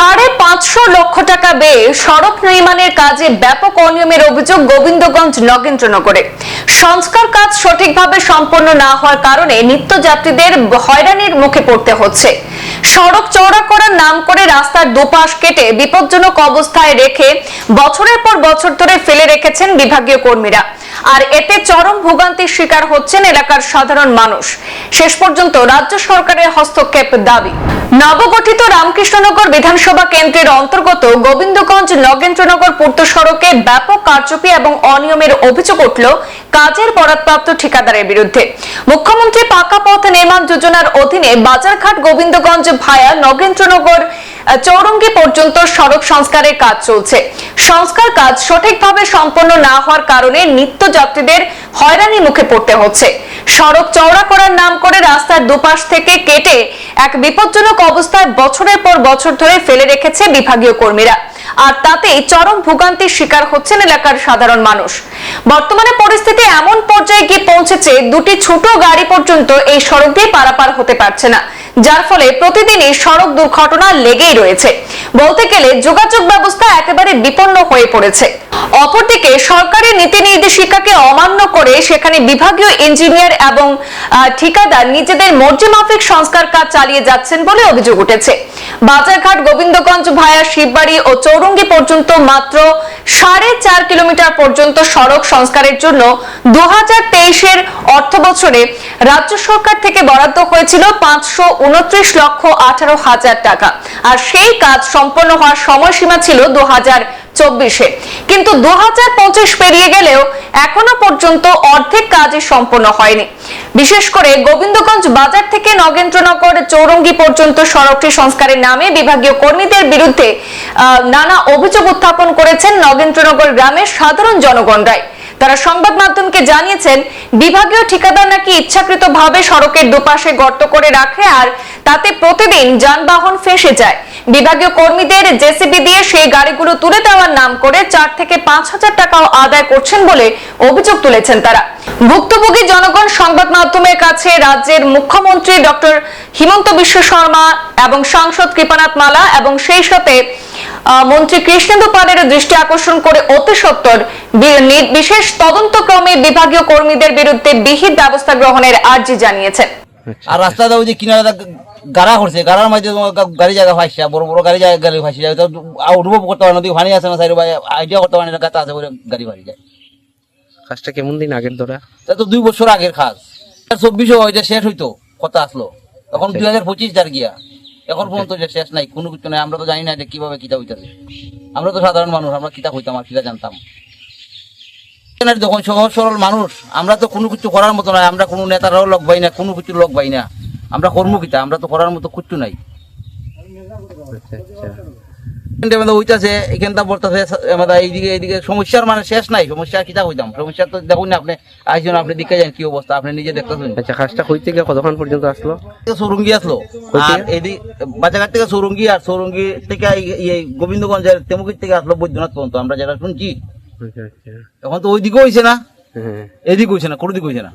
সাড়ে পাঁচশো লক্ষ টাকা ব্যয়ে সড়ক নির্মাণের কাজে ব্যাপক অনিয়মের অভিযোগ গোবিন্দগঞ্জ নগেন্দ্রনগরে। সংস্কার কাজ সঠিকভাবে সম্পন্ন না হওয়ার কারণে নিত্যযাত্রীদের হয়রানির মুখে পড়তে হচ্ছে। সড়ক চওড়া করার নাম করে রাস্তার দুপাশ কেটে বিপজ্জনক অবস্থায় রেখে বছরের পর বছর ধরে ফেলে রেখেছেন বিভাগীয় কর্মীরা। আর এতে চরম ভোগান্তির শিকার হচ্ছেন এলাকার সাধারণ মানুষ। শেষ পর্যন্ত রাজ্য সরকারের হস্তক্ষেপ দাবি। নবগঠিত রামকৃষ্ণনগর বিধানসভা কেন্দ্রের অন্তর্গত গোবিন্দগঞ্জ নগেন্দ্রনগর পূর্ত সড়কে ব্যাপক কারচুপি এবং অনিয়মের অভিযোগ উঠল কাজের বরাদপ্রাপ্ত ঠিকাদারের বিরুদ্ধে। মুখ্যমন্ত্রী পাকা পথ নির্মাণ যোজনার অধীনে বাজারঘাট গোবিন্দগঞ্জ ভায়া নগেন্দ্রনগর চৌরঙ্গি পর্যন্ত সড়ক সংস্কারের কাজ চলছে। সংস্কার কাজ সঠিকভাবে সম্পন্ন না হওয়ার কারণে নিত্যযাত্রীদের হয়রানি মুখে পড়তে হচ্ছে। সড়ক চওড়া করার নাম করে রাস্তার দুপাশ থেকে কেটে এক বিপজ্জনক অবস্থায় বছরের পর বছর ধরে ফেলে রেখেছে বিভাগীয় কর্মীরা। আর তাতেই চরম ভোগান্তির শিকার হচ্ছেন এলাকার সাধারণ মানুষ। বর্তমানে পরিস্থিতি এমন পর্যায়ে গিয়ে পৌঁছেছে, দুটি ছোট গাড়ি পর্যন্ত এই সড়ক দিয়ে পারাপার হতে পারছে না। যার ফলে প্রতিদিনই সড়ক দুর্ঘটনা লেগেই রয়েছে। বলতে গেলে যোগাযোগ ব্যবস্থা একেবারে বিপন্ন হয়ে পড়েছে। অপরদিকে সরকারি নীতি নির্দেশিকাকে অমান্য করে সেখানে বিভাগীয় ইঞ্জিনিয়ার এবং ঠিকাদার নিজেদের মর্জি মাফিক সংস্কার কাজ চালিয়ে যাচ্ছেন বলে অভিযোগ উঠেছে। বাজারঘাট, গোবিন্দগঞ্জ ভায়া শিববাড়ি ও চৌরঙ্গি পর্যন্ত মাত্র সাড়ে চার কিলোমিটার পর্যন্ত সড়ক সংস্কারের জন্য দু হাজার তেইশের অর্থ বছরে রাজ্য সরকার থেকে বরাদ্দ হয়েছিল পাঁচশো উনত্রিশ লক্ষ আঠারো হাজার টাকা। আর সেই কাজ সম্পন্ন হওয়ার সময়সীমা ছিল দু হাজার চব্বিশে। কিন্তু দু হাজার পঁচিশ পেরিয়ে গেলেও এখনও পর্যন্ত অর্ধেক কাজই সম্পন্ন হয়নি। বিশেষ করে গোবিন্দগঞ্জ বাজার থেকে নগেন্দ্রনগর চৌরঙ্গি পর্যন্ত সড়কটি সংস্কারের নামে বিভাগীয় কর্মীদের বিরুদ্ধে নানা অভিযোগ উত্থাপন করেছেন নগেন্দ্রনগর গ্রামের সাধারণ জনগণরাই। তারা সংবাদ মাধ্যমকে জানিয়েছেন, বিভাগীয় ঠিকাদার নাকি ইচ্ছাকৃতভাবে সড়কের দুপাশে গর্ত করে রাখে আর তাতে প্রতিদিন যানবাহন ফেসে যায়। বিভাগীয় কর্মীদের জেসিবি দিয়ে সেই গাড়িগুলো তুলে দেওয়ার নাম করে চার থেকে পাঁচ হাজার টাকাও আদায় করছেন বলে অভিযোগ তুলেছেন তারা। ভুক্তভোগী জনগণ সংবাদ মাধ্যমের কাছে রাজ্যের মুখ্যমন্ত্রী ডক্টর হিমন্ত বিশ্ব শর্মা এবং সাংসদ কৃপানাথ মালা এবং সেই সাথে মন্ত্রী কৃষ্ণেন্দু পালের দৃষ্টি আকর্ষণ করে অতি নি- বিশেষ তদন্তক্রমে বিভাগীয় কর্মীদের বিরুদ্ধে বিহিত ব্যবস্থা গ্রহণের আর্জি জানিয়েছেন। আর রাস্তাটা ওই যে কিনারে গাড়া করছে গাড়ার মাঝে গাড়ি জায়গা ফাঁসছে বড় বড় গাড়ি জায়গা গাড়ি ফাঁসি যায় তো উঠবো করতে পারে নদী পানি আছে না সাইড আইডিয়া করতে পারে না গাতা আছে বলে গাড়ি ফাঁসি যায়। কাজটা কেমন দিন আগের ধরা? তা তো দুই বছর আগের কাজ। চব্বিশও ওইটা শেষ হইতো কথা আসলো। এখন দুই হাজার পঁচিশ যার গিয়া। এখন পর্যন্ত যে শেষ নাই কোনো কিছু নাই আমরা তো জানি না যে কীভাবে কিতা হইতেছে। আমরা তো সাধারণ মানুষ আমরা কিতা হইতাম আর কিতা জানতাম। যখন সহজ সরল মানুষ আমরা তো কোনো কিছু করার মতো নাই আমরা কোনো নেতারাও লগ পাই না কোনো কিছু লগ পাই না। আমরা কর্ম কিতা আমরা তো করার মতো কিচ্ছু নাই। আচ্ছা আচ্ছা। হইতাছে এখানটা বলতেছে আমাদের এইদিকে এইদিকে সমস্যার মানে শেষ নাই সমস্যা কিতা হইতাম সমস্যা তো দেখুন না আপনি আইসুন আপনি দেখে যান কি অবস্থা আপনি নিজে দেখতেছেন। আচ্ছা কাজটা হইতে গিয়ে কতক্ষণ পর্যন্ত আসলো? সৌরঙ্গি আসলো আর এদিক থেকে সৌরঙ্গি আর সৌরঙ্গি থেকে এই- গোবিন্দগঞ্জের তেমুকির থেকে আসলো বৈদ্যনাথ পর্যন্ত আমরা যেটা শুনছি। আচ্ছা আচ্ছা। এখন তো ওই দিকে হয়েছে না? হ্যাঁ। এদিক হয়েছে না কোনো দিক হয়েছে না।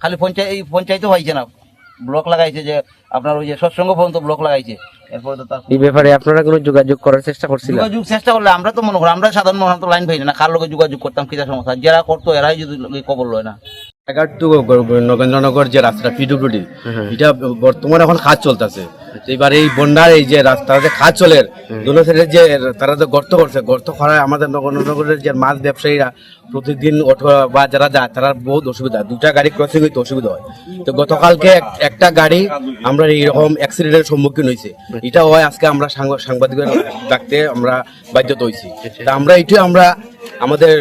খালি পঞ্চায়েত এই পঞ্চায়েতও হয়েছে না। ব্লক লাগাইছে যে আপনার ওই যে সৎসঙ্গ পর্যন্ত ব্লক লাগাইছে। এরপরে তো তার এই ব্যাপারে আপনারা কোনো যোগাযোগ করার চেষ্টা করছিলেন? যোগাযোগ চেষ্টা করলে আমরা তো মনে করি আমরা সাধারণ মানুষ তো লাইন পাই না কার লোকে যোগাযোগ করতাম সমস্যা? যারা করতো এরাই যদি খবর লয় না। টু নগেন্দ্রনগর যে রাস্তাটা পিডব্লিউডি এটা বর্তমানে এখন কাজ চলতেছে। এবার এই বন্যার এই যে রাস্তা যে কাজ চলে দোনো সাইডে যে তারা যে গর্ত করছে গর্ত করায় আমাদের নগরনগরের যে মাছ ব্যবসায়ীরা প্রতিদিন অটো বা যারা যায় তারা বহুত অসুবিধা দুটা গাড়ি ক্রসিং হইতে অসুবিধা হয়। তো গতকালকে একটা গাড়ি আমরা এইরকম অ্যাক্সিডেন্টের সম্মুখীন হয়েছে এটা হয় আজকে আমরা সাংবা- সাংবাদিকের ডাকতে আমরা বাধ্যত হয়েছি তা আমরা এটাই আমরা আমাদের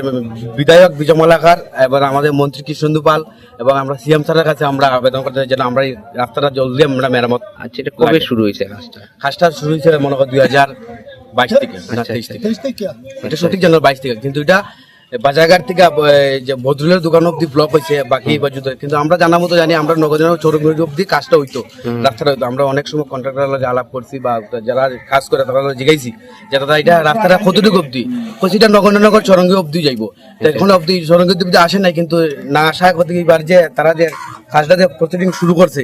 বিধায়ক বিজয় মালাকার এবং আমাদের মন্ত্রী কৃষ্ণন্দু পাল এবং আমরা সিএম স্যারের কাছে আমরা আবেদন করতে চাই যেন আমরা এই রাস্তাটা জলদি আমরা মেরামত আচ্ছা এটা কবে শুরু হয়েছে কাজটা কাজটা শুরু হয়েছে মনে করো দুই হাজার বাইশ থেকে। না তেইশ থেকে? এটা সঠিক জানার বাইশ থেকে। কিন্তু এটা বাজারঘাট থেকে যে ভদ্রুলের দোকান অব্দি ব্লক হয়েছে বাকি বাজুতে। কিন্তু আমরা জানা মতো জানি আমরা নগদের চৌরঙ্গি অব্দি কাজটা হইতো রাস্তাটা হইতো। আমরা অনেক সময় কন্ট্রাক্টর লগে আলাপ করছি বা যারা কাজ করে তারা জিগাইছি যে দাদা এটা রাস্তাটা কতটুকু অব্দি কচিটা নগরনগর চৌরঙ্গি অব্দি যাইবো। এখন অব্দি চৌরঙ্গি অব্দি আসে নাই কিন্তু না আসা এবার যে তারা যে কাজটা যে প্রতিদিন শুরু করছে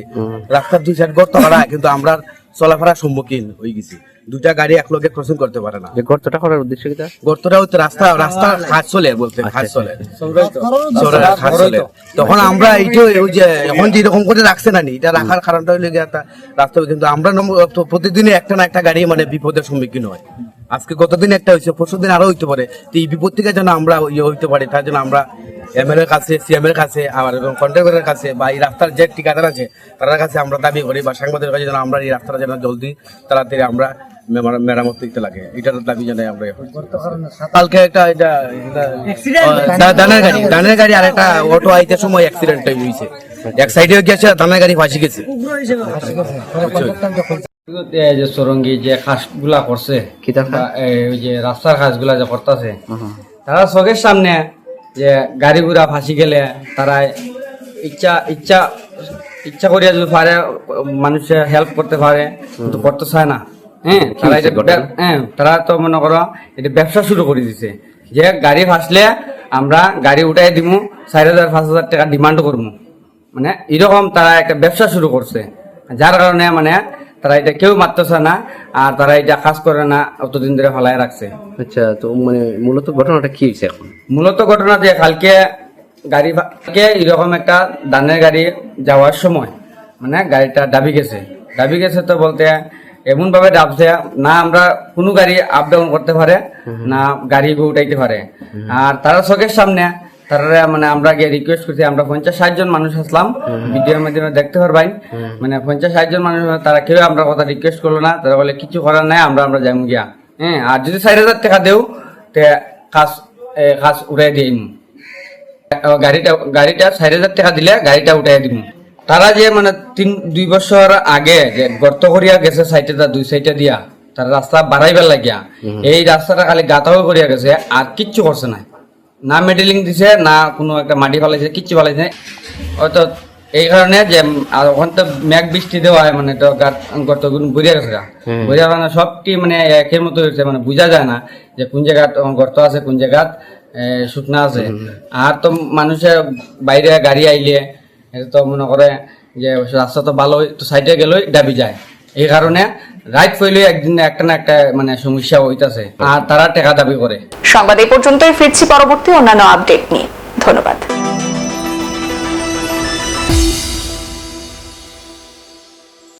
রাস্তার দুই সাইড গর্ত করা কিন্তু আমরা চলাফেরার সম্মুখীন হয়ে গেছি। দুটা গাড়ি একলগে ক্রসিং করতে পারে না। গর্তটা করার উদ্দেশ্য কি গর্তটা হচ্ছে রাস্তা রাস্তা হাত চলে বলতে কাজ আচ্ছা, চলে। চলে, চলে। তখন আমরা এইটা ওই যে এখন যেরকম করে রাখছে না নি এটা রাখার কারণটা হইলে রাস্তা কিন্তু আমরা প্রতিদিনই একটা না একটা গাড়ি মানে বিপদের সম্মুখীন হয়। আজকে গতদিন একটা হয়েছে পরশু দিন আরও হইতে পারে। তো এই বিপদ থেকে যেন আমরা ইয়ে হইতে পারি তার জন্য আমরা এমএলএ কাছে সিএম এর কাছে আর কন্ট্রাক্টরের কাছে বা এই রাস্তার যে ঠিকাদার আছে তার কাছে আমরা দাবি করি বা সাংবাদিকের কাছে যেন আমরা এই রাস্তাটা যেন জলদি তাড়াতাড়ি আমরা মেরামত দিতে লাগে। এটার দাবি জানাই আমরা কালকে একটা এটা দানের গাড়ি দানের গাড়ি আর একটা অটো আইতে সময় অ্যাক্সিডেন্ট হয়েছে এক সাইডে গেছে দানের গাড়ি ফাঁসি গেছে। যে সরঙ্গি যে খাসগুলা করছে ওই যে রাস্তার খাসগুলা যে করতেছে তারা চোখের সামনে যে গাড়ি ঘোড়া ফাঁসি গেলে তারা ইচ্ছা ইচ্ছা ইচ্ছা করিয়া যদি পারে মানুষে হেল্প করতে পারে কিন্তু করতে চায় না। হ্যাঁ তারা এটা হ্যাঁ তারা তো মনে করো এটা ব্যবসা শুরু করে দিছে। যে গাড়ি ফাঁসলে আমরা গাড়ি উঠাই দিমু চার হাজার পাঁচ হাজার টাকা ডিমান্ড করব মানে এরকম তারা একটা ব্যবসা শুরু করছে। যার কারণে মানে তারা এটা কেউ মারতেছে না আর তারা এটা কাজ করে না অতদিন ধরে ফেলায় রাখছে। আচ্ছা তো মানে মূলত ঘটনাটা কি হয়েছে এখন? মূলত ঘটনা যে কালকে গাড়ি কালকে এরকম একটা দানের গাড়ি যাওয়ার সময় মানে গাড়িটা ডাবি গেছে। ডাবি গেছে তো বলতে এমন ভাবে ডাবছে না আমরা কোনো গাড়ি আপ ডাউন করতে পারে না গাড়ি উঠাইতে পারে। আর তারা চোখের সামনে তারা মানে আমরা গিয়ে রিকোয়েস্ট করছি আমরা পঞ্চাশ ষাট জন মানুষ আসলাম। ভিডিওর মাধ্যমে দেখতে পারবাই মানে পঞ্চাশ ষাট জন মানুষ তারা কেউ আমরা কথা রিকোয়েস্ট করল না। তারা বলে কিছু করার নাই আমরা আমরা যাই গিয়া। হ্যাঁ আর যদি চার হাজার টাকা দেও তে কাজ কাজ উড়াই দিই গাড়িটা গাড়িটা চার হাজার টাকা দিলে গাড়িটা উঠাই দিব তারা যে মানে তিন দুই বছর আগে যে গর্ত করিয়া গেছে সাইডে দুই সাইডে দিয়া তারা রাস্তা বাড়াইবার লাগিয়া এই রাস্তাটা খালি গাতাও করিয়া গেছে আর কিচ্ছু করছে না না মেডেলিং দিছে না কোনো একটা মাটি ফালাইছে কিচ্ছু ফালাইছে। হয়তো এই কারণে যে ওখান তো মেঘ বৃষ্টি দেওয়া হয় মানে তো গাত- বুঝে গেছে। বুঝা মানে সবটি মানে একের মতো হয়েছে মানে বোঝা যায় না যে কোন জায়গাত গর্ত আছে কোন জায়গাত এ, শুকনা আছে আর তো মানুষের বাইরে গাড়ি আইলে এটা তো মনে করে যে রাস্তা তো ভালো তো সাইডে গেলেই ডাবি যায় এই কারণে রাইট ফেলে একদিন একটা না একটা মানে সমস্যা হইতাছে। আর তারা টাকা দাবি করে। সংবাদ এই পর্যন্তই। ফিরছি পরবর্তী অন্যান্য আপডেট নিয়ে। ধন্যবাদ।